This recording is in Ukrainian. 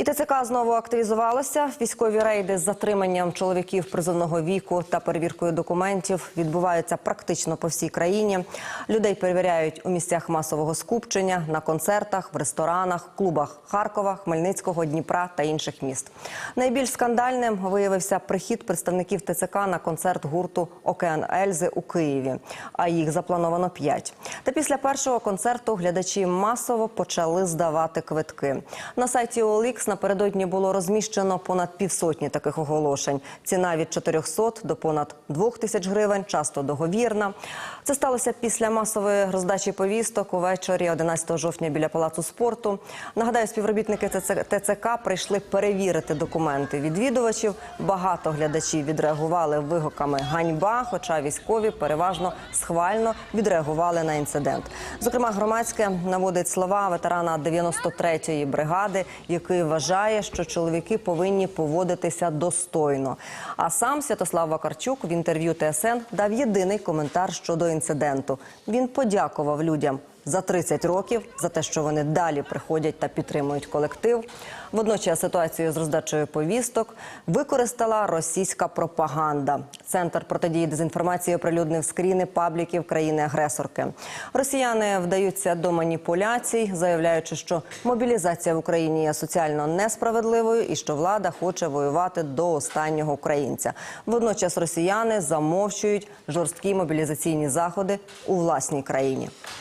І ТЦК знову активізувалося. Військові рейди з затриманням чоловіків призовного віку та перевіркою документів відбуваються практично по всій країні. Людей перевіряють у місцях масового скупчення, на концертах, в ресторанах, клубах Харкова, Хмельницького, Дніпра та інших міст. Найбільш скандальним виявився прихід представників ТЦК на концерт гурту Океан Ельзи у Києві. А їх заплановано п'ять. Та після першого концерту глядачі масово почали здавати квитки. На сайті OLX напередодні було розміщено понад півсотні таких оголошень. Ціна від 400 до понад 2000 гривень, часто договірна. Це сталося після масової роздачі повісток увечері 11 жовтня біля палацу спорту. Нагадаю, співробітники ТЦК прийшли перевірити документи відвідувачів. Багато глядачів відреагували вигуками ганьба, хоча військові переважно схвально відреагували на інцидент. Зокрема, громадське наводить слова ветерана 93-ї бригади, який вважає, що чоловіки повинні поводитися достойно. А сам Святослав Вакарчук в інтерв'ю ТСН дав єдиний коментар щодо інциденту. Він подякував людям за 30 років за те, що вони далі приходять та підтримують колектив. Водночас ситуацію з роздачею повісток використала російська пропаганда. Центр протидії дезінформації оприлюднив скріни пабліків країни-агресорки. Росіяни вдаються до маніпуляцій, заявляючи, що мобілізація в Україні є соціально несправедливою і що влада хоче воювати до останнього українця. Водночас росіяни замовчують жорсткі мобілізаційні заходи у власній країні.